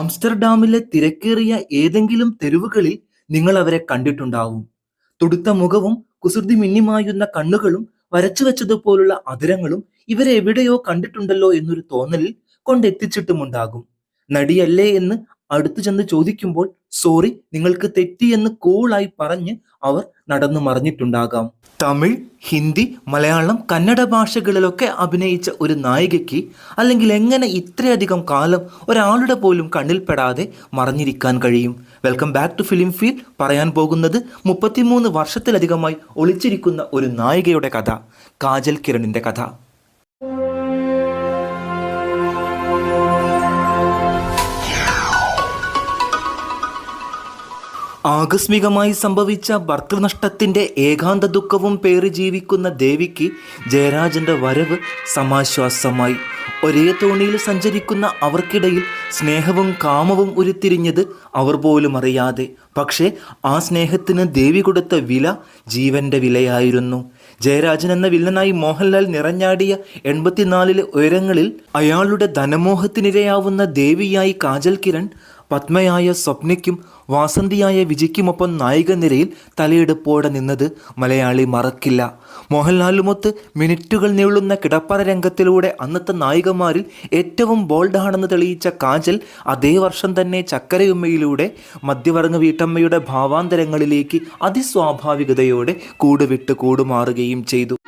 ആംസ്റ്റർഡാമിലെ തിരക്കേറിയ ഏതെങ്കിലും തെരുവുകളിൽ നിങ്ങൾ അവരെ കണ്ടിട്ടുണ്ടാവും. തുടുത്ത മുഖവും കുസൃതി മിന്നിമായുന്ന കണ്ണുകളും വരച്ചു വെച്ചതുപോലുള്ള അതിരങ്ങളും ഇവരെ എവിടെയോ കണ്ടിട്ടുണ്ടല്ലോ എന്നൊരു തോന്നലിൽ കൊണ്ടെത്തിച്ചിട്ടുമുണ്ടാകും. നടിയല്ലേ എന്ന് അടുത്തു ചെന്ന് ചോദിക്കുമ്പോൾ സോറി നിങ്ങൾക്ക് തെറ്റി തെറ്റിയെന്ന് കൂളായി പറഞ്ഞ് അവർ നടന്നു മറിഞ്ഞിട്ടുണ്ടാകാം. തമിഴ് ഹിന്ദി മലയാളം കന്നഡ ഭാഷകളിലൊക്കെ അഭിനയിച്ച ഒരു നായികയ്ക്ക് അല്ലെങ്കിൽ എങ്ങനെ ഇത്രയധികം കാലം ഒരാളുടെ പോലും കണ്ണിൽപ്പെടാതെ മറഞ്ഞിരിക്കാൻ കഴിയും. Welcome back to film feel പറയാൻ പോകുന്നത് മുപ്പത്തിമൂന്ന് വർഷത്തിലധികമായി ഒളിച്ചിരിക്കുന്ന ഒരു നായികയുടെ കഥ കാജൽ കിരണിന്റെ കഥ. ആകസ്മികമായി സംഭവിച്ച ഭർത്തൃനഷ്ടത്തിന്റെ ഏകാന്ത ദുഃഖവും പേറി ജീവിക്കുന്ന ദേവിക്ക് ജയരാജന്റെ വരവ് സമാശ്വാസമായി. ഒരേ തോണിയിൽ സഞ്ചരിക്കുന്ന അവർക്കിടയിൽ സ്നേഹവും കാമവും ഉരുത്തിരിഞ്ഞത് അവർ പോലും അറിയാതെ. പക്ഷേ ആ സ്നേഹത്തിന് ദേവി കൊടുത്ത വില ജീവന്റെ വിലയായിരുന്നു. ജയരാജൻ എന്ന വില്ലനായി മോഹൻലാൽ നിറഞ്ഞാടിയ എൺപത്തിനാലിലെ ഉയരങ്ങളിൽ അയാളുടെ ധനമോഹത്തിനിരയാവുന്ന ദേവിയായി കാജൽ കിരൺ പത്മയായ സ്വപ്നയ്ക്കും വാസന്തിയായ വിജയ്ക്കുമൊപ്പം നായിക നിരയിൽ തലയെടുപ്പോടെ നിന്നത് മലയാളി മറക്കില്ല. മോഹൻലാലുമൊത്ത് മിനിറ്റുകൾ നീളുന്ന കിടപ്പറ രംഗത്തിലൂടെ അന്നത്തെ നായികമാരിൽ ഏറ്റവും ബോൾഡാണെന്ന് തെളിയിച്ച കാജൽ അതേ വർഷം തന്നെ ചക്കരയുമ്മയിലൂടെ മധ്യവർഗ വീട്ടമ്മയുടെ ഭാവാന്തരങ്ങളിലേക്ക് അതിസ്വാഭാവികതയോടെ കൂടുവിട്ട് കൂടുമാറുകയും ചെയ്തു.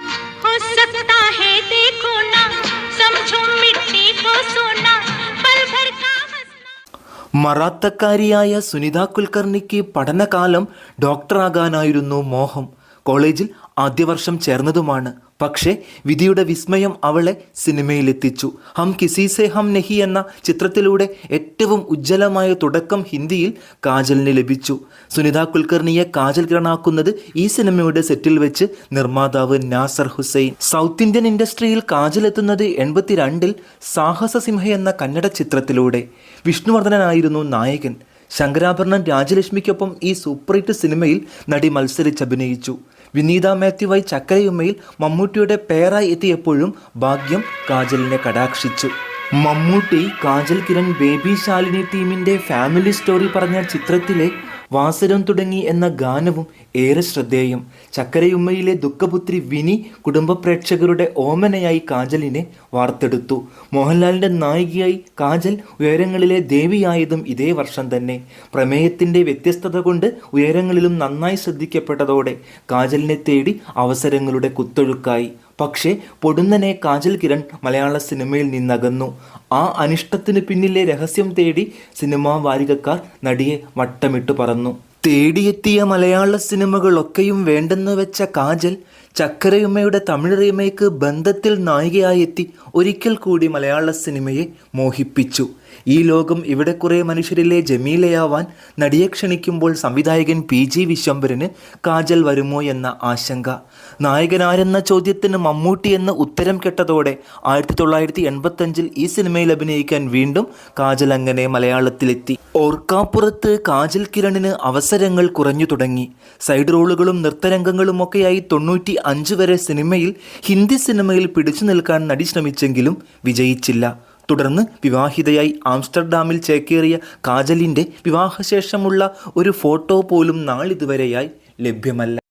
മറാത്തക്കാരിയായ സുനിത കുൽക്കർണിക്ക് പഠനകാലം ഡോക്ടറാകാനായിരുന്നു മോഹം. കോളേജിൽ ആദ്യ വർഷം ചേർന്നതുമാണ്. പക്ഷേ വിധിയുടെ വിസ്മയം അവളെ സിനിമയിലെത്തിച്ചു. ഹം കിസി സെ ഹം നെഹി എന്ന ചിത്രത്തിലൂടെ ഏറ്റവും ഉജ്ജ്വലമായ തുടക്കം ഹിന്ദിയിൽ കാജലിന് ലഭിച്ചു. സുനിത കുൽക്കർണിയെ കാജൽ കിരണാക്കുന്നത് ഈ സിനിമയുടെ സെറ്റിൽ വെച്ച് നിർമ്മാതാവ് നാസർ ഹുസൈൻ. സൗത്ത് ഇന്ത്യൻ ഇൻഡസ്ട്രിയിൽ കാജൽ എത്തുന്നത് എൺപത്തിരണ്ടിൽ സാഹസസിംഹ എന്ന കന്നഡ ചിത്രത്തിലൂടെ. വിഷ്ണുവർദ്ധനായിരുന്നു നായകൻ. ശങ്കരാഭരണൻ രാജലക്ഷ്മിക്കൊപ്പം ഈ സൂപ്പർ ഹിറ്റ് സിനിമയിൽ നടി മത്സരിച്ചഭിനയിച്ചു വിനീത മാത്യുവായി ചക്കരയുമ്മയിൽ മമ്മൂട്ടിയുടെ പേരായി എത്തിയപ്പോഴും ഭാഗ്യം കാജലിനെ കടാക്ഷിച്ചു. മമ്മൂട്ടി കാജൽ കിരൺ ബേബി ശാലിനി ടീമിന്റെ ഫാമിലി സ്റ്റോറി പറഞ്ഞ ചിത്രത്തിലെ വാസരം തുടങ്ങി എന്ന ഗാനവും ഏറെ ശ്രദ്ധേയം. ചക്കരയുമ്മയിലെ ദുഃഖപുത്രി വിനി കുടുംബ പ്രേക്ഷകരുടെ ഓമനയായി കാജലിനെ വാർത്തെടുത്തു. മോഹൻലാലിന്റെ നായികയായി കാജൽ ഉയരങ്ങളിലെ ദേവിയായതും ഇതേ വർഷം തന്നെ. പ്രമേയത്തിന്റെ വ്യത്യസ്തത കൊണ്ട് ഉയരങ്ങളിലും നന്നായി ശ്രദ്ധിക്കപ്പെട്ടതോടെ കാജലിനെ തേടി അവസരങ്ങളുടെ കുത്തൊഴുക്കായി. പക്ഷേ പൊടുന്നനെ കാജൽ കിരൺ മലയാള സിനിമയിൽ നിന്നകന്നു. ആ അനിഷ്ടത്തിന് പിന്നിലെ രഹസ്യം തേടി സിനിമാ വാരികക്കാർ നടിയെ വട്ടമിട്ടു പറന്നു. തേടിയെത്തിയ മലയാള സിനിമകളൊക്കെയും വേണ്ടെന്ന് വെച്ച കാജൽ ചക്കരയുമ്മയുടെ തമിഴ് റീമേക്ക് ബന്ധത്തിൽ നായികയായി എത്തി ഒരിക്കൽ കൂടി മലയാള സിനിമയെ മോഹിപ്പിച്ചു. ഈ ലോകം ഇവിടെ കുറേ മനുഷ്യരിലെ ജമീലയാവാൻ നടിയെ ക്ഷണിക്കുമ്പോൾ സംവിധായകൻ പി ജി വിശ്വംഭരന് കാജൽ വരുമോ എന്ന ആശങ്ക. നായകനാരെന്ന ചോദ്യത്തിന് മമ്മൂട്ടി എന്ന ഉത്തരം കെട്ടതോടെ ആയിരത്തി തൊള്ളായിരത്തി എൺപത്തഞ്ചിൽ ഈ സിനിമയിൽ അഭിനയിക്കാൻ വീണ്ടും കാജൽ അങ്ങനെ മലയാളത്തിലെത്തി. ഓർക്കാപ്പുറത്ത് കാജൽ കിരണിന് അവസരങ്ങൾ കുറഞ്ഞു തുടങ്ങി. സൈഡ് റോളുകളും നൃത്തരംഗങ്ങളും ഒക്കെയായി തൊണ്ണൂറ്റി അഞ്ച് വരെ സിനിമയിൽ ഹിന്ദി സിനിമയിൽ പിടിച്ചു നിൽക്കാൻ നടി ശ്രമിച്ചെങ്കിലും വിജയിച്ചില്ല. തുടർന്ന് വിവാഹിതയായി ആംസ്റ്റർഡാമിൽ ചേക്കേറിയ കാജലിന്റെ വിവാഹശേഷമുള്ള ഒരു ഫോട്ടോ പോലും നാളിതുവരെയായി ലഭ്യമല്ല.